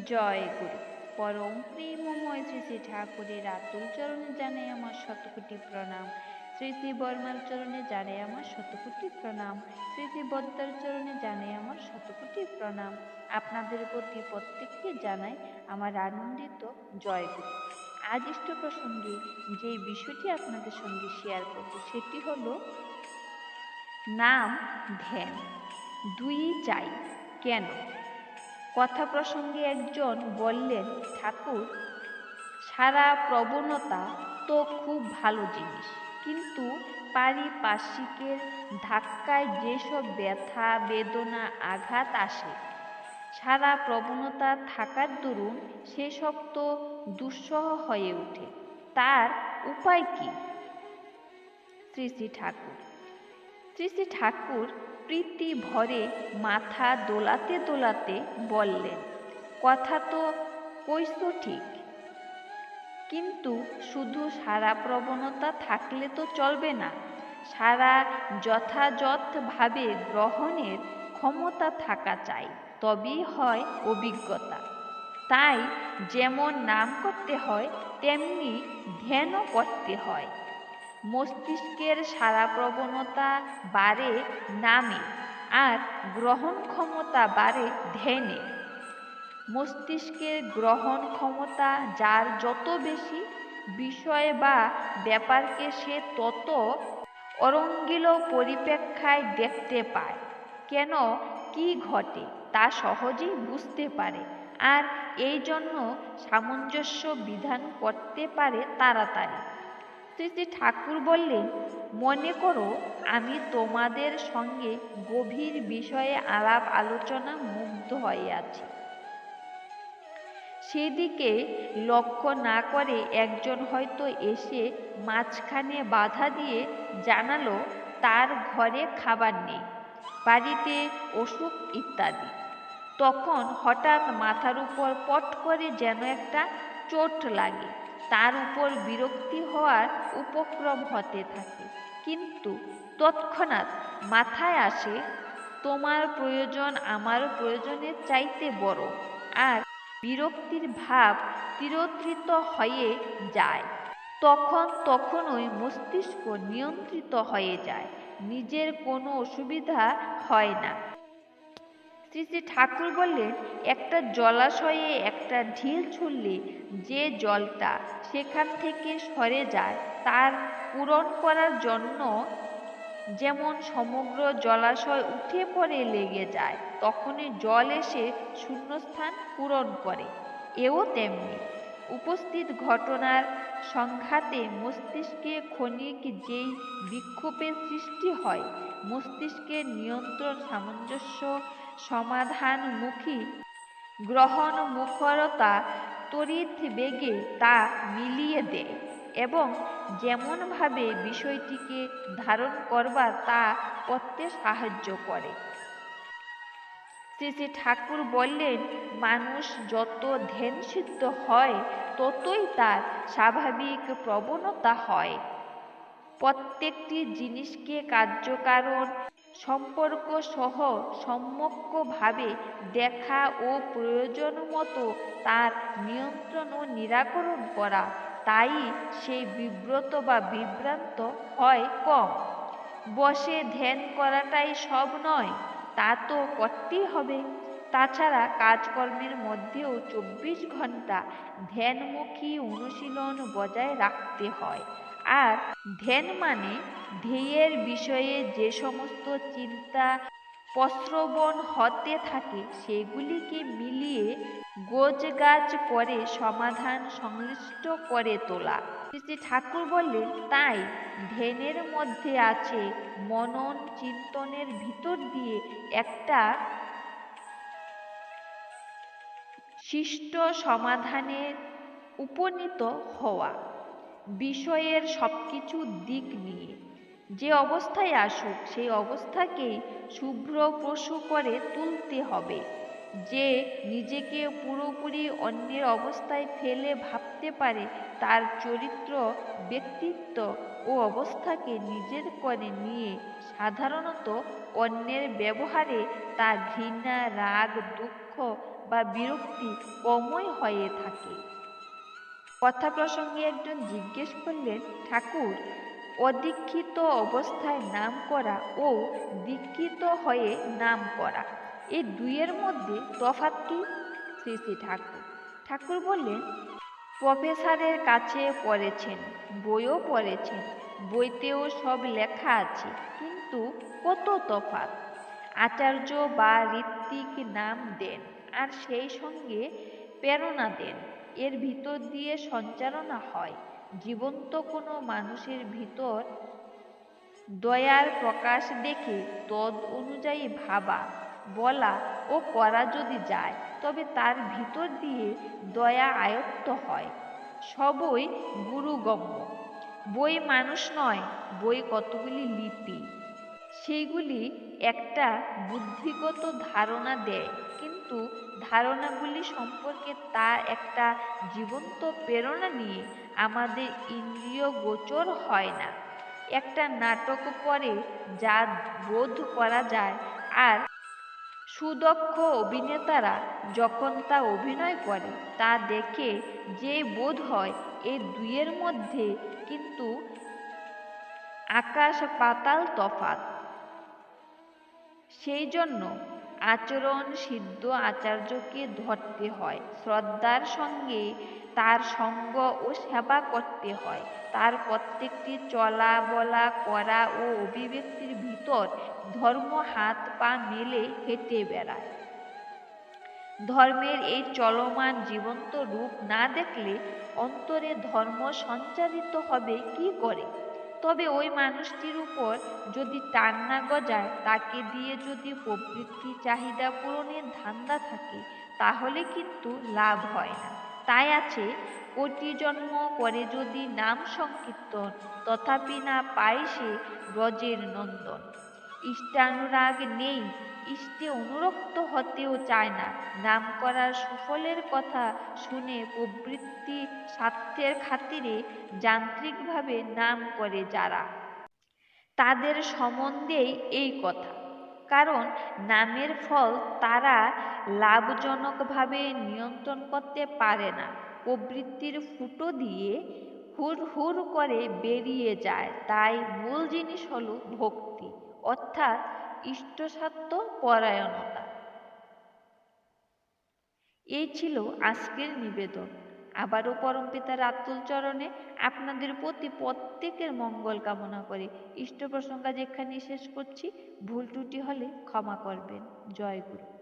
জয় গুরু। পরম প্রেমময় শ্রী শ্রী ঠাকুরের আতুল চরণে জানাই আমার শতকোটি প্রণাম। শ্রী শ্রী বর্মার চরণে জানাই আমার শতকোটি প্রণাম। শ্রী শ্রী বদ্দার চরণে জানাই আমার শতকোটি প্রণাম। আপনাদের প্রতি প্রত্যেককে জানাই আমার আনন্দিত জয় গুরু। আজ ইষ্ট প্রসঙ্গে যে বিষয়টি আপনাদের সঙ্গে শেয়ার করব, সেটি হলো নাম ধ্যান। দুই চাই। কেন? কথা প্রসঙ্গে একজন বললেন, ঠাকুর, সারা প্রবণতা তো খুব ভালো জিনিস। কিন্তু পারিপার্শ্বিকের ধাক্কায় যেসব ব্যথা, বেদনা, আঘাত আসে, সারা প্রবণতা থাকার দরুন সেসব তো দুঃসহ হয়ে ওঠে। তার উপায় কি? শ্রী শ্রী ঠাকুর। শ্রী শ্রী ঠাকুর প্রীতি ভরে মাথা দোলাতে দোলাতে বললেন, কথা তো কইস ঠিক। কিন্তু শুধু সারা প্রবণতা থাকলে তো চলবে না। সারা যথাযথভাবে গ্রহণের ক্ষমতা থাকা চাই, তবেই হয় অভিজ্ঞতা। তাই যেমন নাম করতে হয়, তেমনি ধ্যানও করতে হয়। মস্তিষ্কের সারা প্রবণতা বাড়ে নামে আর গ্রহণ ক্ষমতা বাড়ে ধ্যানে। মস্তিষ্কের গ্রহণ ক্ষমতা যার যত বেশি বিষয় বা ব্যাপারকে সে তত অরঙ্গিল পরিপ্রেক্ষায় দেখতে পায়। কেন, কি ঘটে তা সহজেই বুঝতে পারে আর এই জন্য সামঞ্জস্য বিধান করতে পারে তাড়াতাড়ি। শ্রী শ্রী ঠাকুর বললেন মনে করো, আমি তোমাদের সঙ্গে গভীর বিষয়ে আলাপ আলোচনা মুগ্ধ হয়ে আছি। সেদিকে লক্ষ্য না করে একজন হয়তো এসে মাঝখানে বাধা দিয়ে জানালো, তার ঘরে খাবার নেই, বাড়িতে অসুখ ইত্যাদি। তখন হঠাৎ মাথার উপর পট করে যেন একটা চোট লাগে। তার উপর বিরক্তি হওয়ার উপক্রম হতে থাকে। কিন্তু তৎক্ষণাৎ মাথায় আসে, তোমার প্রয়োজন আমার প্রয়োজনের চাইতে বড়। আর বিরক্তির ভাব তিরোধৃত হয়ে যায়। তখন তখনই মস্তিষ্ক নিয়ন্ত্রিত হয়ে যায়। নিজের কোনো অসুবিধা হয় না। শ্রী শ্রী ঠাকুর বললেন, একটা জলাশয়ে একটা ঢিল ছুললে যে জলটা সেখান থেকে সরে যায়, তার পূরণ করার জন্য যেমন সমগ্র জলাশয় উঠে পড়ে লেগে যায়, তখনই জল এসে শূন্যস্থান পূরণ করে। এও তেমনি। উপস্থিত ঘটনার সংঘাতে মস্তিষ্কে ক্ষণিক যেই বিক্ষোভের সৃষ্টি হয়, মস্তিষ্কের নিয়ন্ত্রণ সামঞ্জস্য সমাধানমুখী। গ্রহণ মুখরতা তড়িৎ বেগে তা মিলিয়ে দেয় এবং যেমনভাবে বিষয়টিকে ধারণ করবার তা করতে সাহায্য করে। শ্রী শ্রী ঠাকুর বললেন, মানুষ যত ধ্যানসিদ্ধ হয়, ততই তার স্বাভাবিক প্রবণতা হয়। প্রত্যেকটি জিনিসকে কার্যকারণ সম্পর্ক সহ সম্যকভাবে দেখা ও প্রয়োজন মতো তার নিয়ন্ত্রণ ও নিরাকরণ করা, তাই সেই বিব্রত বা বিভ্রান্ত হয় কম। বসে ধ্যান করাটাই সব নয়, তা তো করতেই হবে। তাছাড়া কাজকর্মের মধ্যেও চব্বিশ ঘণ্টা ধ্যানমুখী অনুশীলন বজায় রাখতে হয়। আর ধ্যান মানে ধ্যেয়ের বিষয়ে যে সমস্ত চিন্তা প্রশ্রবণ হতে থাকে, সেগুলিকে মিলিয়ে গোজগাছ করে সমাধান সংশ্লিষ্ট করে তোলা। শ্রী ঠাকুর বললেন, তাই ধ্যানের মধ্যে আছে মনন চিন্তনের ভিতর দিয়ে একটা শিষ্ট সমাধানের উপনীত হওয়া। বিষয়ের সব কিছু দিক নিয়ে। যে অবস্থায় আসুক, সেই অবস্থাকেই শুভ্র শুভ্রপ্রসূ করে তুলতে হবে। যে নিজেকে পুরোপুরি অন্যের অবস্থায় ফেলে ভাবতে পারে, তার চরিত্র, ব্যক্তিত্ব ও অবস্থাকে নিজের করে নিয়ে সাধারণত অন্যের ব্যবহারে তার ঘৃণা, রাগ, দুঃখ বা বিরক্তি কমই হয়ে থাকে। কথা প্রসঙ্গে একজন জিজ্ঞেস করলেন, ঠাকুর, অদীক্ষিত অবস্থায় নাম করা ও দীক্ষিত হয়ে নাম করা এই দুইয়ের মধ্যে তফাৎ কি? শ্রী শ্রী ঠাকুর। ঠাকুর বললেন, প্রফেসরের কাছে পড়েছেন, বইও পড়েছেন, বইতেও সব লেখা আছে, কিন্তু কত তফাৎ? আচার্য বা ঋত্বিক নাম দেন, আর সেই সঙ্গে প্রেরণা দেন। এর ভিতর দিয়ে সঞ্চালনা হয়। জীবন্ত কোনো মানুষের ভিতর দয়ার প্রকাশ দেখে তদ অনুযায়ী ভাবা, বলা ও করা যদি যায়, তবে তার ভিতর দিয়ে দয়া আয়ত্ত হয়। সবই গুরুগম্য। বই মানুষ নয়, বই কতগুলি লিপি? সেইগুলি একটা বুদ্ধিগত ধারণা দেয়। কিন্তু ধারণাগুলি সম্পর্কে তার একটা জীবন্ত প্রেরণা নিয়ে আমাদের ইন্দ্রিয় গোচর হয় না। একটা নাটক পরে যা বোধ করা যায় আর সুদক্ষ অভিনেতারা যখন তা অভিনয় করে, তা দেখে যে বোধ হয় এই দুইয়ের মধ্যে কিন্তু আকাশ পাতাল তফাত সেই জন্য আচরণ সিদ্ধ আচার্যকে ধরতে হয়। শ্রদ্ধার সঙ্গে তার সঙ্গ ও সেবা করতে হয়। তার প্রত্যেকটি চলা বলা করা ও অভিব্যক্তির ভিতর ধর্ম হাত পা মেলে হেঁটে বেড়ায়। ধর্মের এই চলমান জীবন্ত রূপ না দেখলে অন্তরে ধর্ম সঞ্চারিত হবে কি করে? তবে ওই মানুষটির উপর যদি টান না গজায়, তাকে দিয়ে যদি প্রবৃত্তি চাহিদা পূরণের ধান্দা থাকে, তাহলে কিন্তু লাভ হয় না। তাই আছে, কোটি জন্ম করে যদি নাম সংকীর্তন, তথাপি না পায় সে ব্রজের নন্দন। ইষ্টানুরাগ নেই ইষ্টে অনুরক্ত হতেও চায় না। নাম করার সুফলের কথা শুনে প্রবৃত্তি স্বার্থের খাতিরে যান্ত্রিকভাবে নাম করে যারা। তাদের সম্বন্ধেই এই কথা। কারণ নামের ফল তারা লাভজনকভাবে নিয়ন্ত্রণ করতে পারে না। প্রবৃত্তির ফুটো দিয়ে হুর হুর করে বেরিয়ে যায়। তাই মূল জিনিস হলো ভক্তি। অর্থাৎ ইষ্টসাধ্য পরায়ণতা। এই ছিল আজকের নিবেদন। আবারও পরমপিতার আতুল চরণে আপনাদের প্রতি প্রত্যেকের মঙ্গল কামনা করে ইষ্ট প্রসঙ্গা যেখানে শেষ করছি, ভুল ত্রুটি হলে ক্ষমা করবেন। জয় গুরু।